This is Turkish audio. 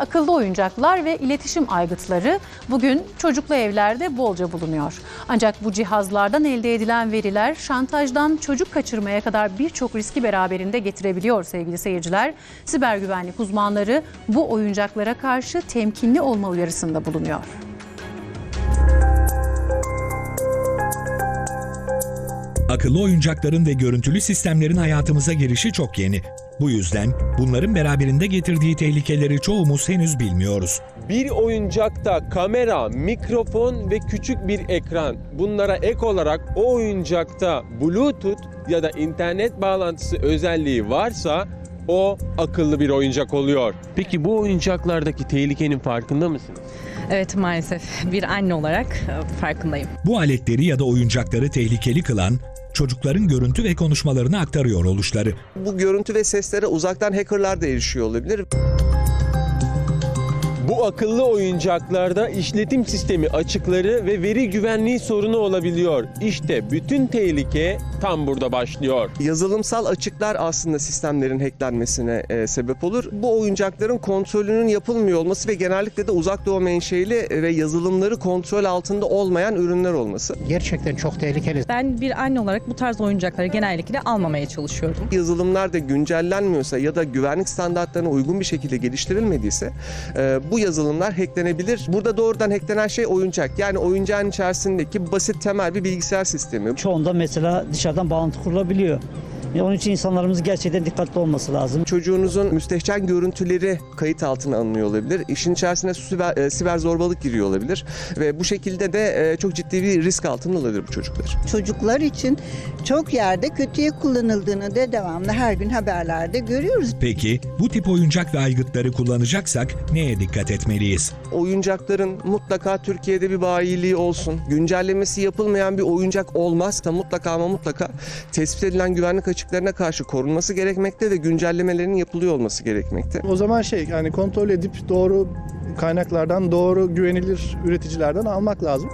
akıllı oyuncaklar ve iletişim aygıtları bugün çocuklu evlerde bolca bulunuyor. Ancak bu cihazlardan elde edilen veriler şantajdan çocuk kaçırmaya kadar birçok riski beraberinde getirebiliyor sevgili seyirciler. Siber güvenlik uzmanları bu oyuncaklara karşı temkinli olma uyarısında bulunuyor. Akıllı oyuncakların ve görüntülü sistemlerin hayatımıza girişi çok yeni. Bu yüzden bunların beraberinde getirdiği tehlikeleri çoğumuz henüz bilmiyoruz. Bir oyuncakta kamera, mikrofon ve küçük bir ekran. Bunlara ek olarak o oyuncakta Bluetooth ya da internet bağlantısı özelliği varsa o akıllı bir oyuncak oluyor. Peki bu oyuncaklardaki tehlikenin farkında mısınız? Evet maalesef bir anne olarak farkındayım. Bu aletleri ya da oyuncakları tehlikeli kılan çocukların görüntü ve konuşmalarını aktarıyor oluşları. Bu görüntü ve seslere uzaktan hackerlar da erişiyor olabilir. Bu akıllı oyuncaklarda işletim sistemi açıkları ve veri güvenliği sorunu olabiliyor. İşte bütün tehlike tam burada başlıyor. Yazılımsal açıklar aslında sistemlerin hacklenmesine e, sebep olur. Bu oyuncakların kontrolünün yapılmıyor olması ve genellikle de uzak doğu menşeli ve yazılımları kontrol altında olmayan ürünler olması. Gerçekten çok tehlikeli. Ben bir anne olarak bu tarz oyuncakları genellikle almamaya çalışıyorum. Yazılımlar da güncellenmiyorsa ya da güvenlik standartlarına uygun bir şekilde geliştirilmediyse e, bu yazılımlar hacklenebilir. Burada doğrudan hacklenen şey oyuncak. Yani oyuncağın içerisindeki basit temel bir bilgisayar sistemi. Çoğunda mesela dışarıdan bağlantı kurulabiliyor. Onun için insanlarımız gerçekten dikkatli olması lazım. Çocuğunuzun müstehcen görüntüleri kayıt altına alınıyor olabilir. İşin içerisine siber, e, siber zorbalık giriyor olabilir. Ve bu şekilde de e, çok ciddi bir risk altında olabilir bu çocuklar. çocuklar için çok yerde kötüye kullanıldığını da devamlı her gün haberlerde görüyoruz. Peki bu tip oyuncak ve aygıtları kullanacaksak neye dikkat etmeliyiz? Oyuncakların mutlaka Türkiye'de bir bayiliği olsun. Güncellemesi yapılmayan bir oyuncak olmazsa mutlaka ama mutlaka tespit edilen güvenlik açıklarına karşı korunması gerekmekte ve güncellemelerinin yapılıyor olması gerekmekte. O zaman şey yani kontrol edip doğru kaynaklardan, doğru güvenilir üreticilerden almak lazım.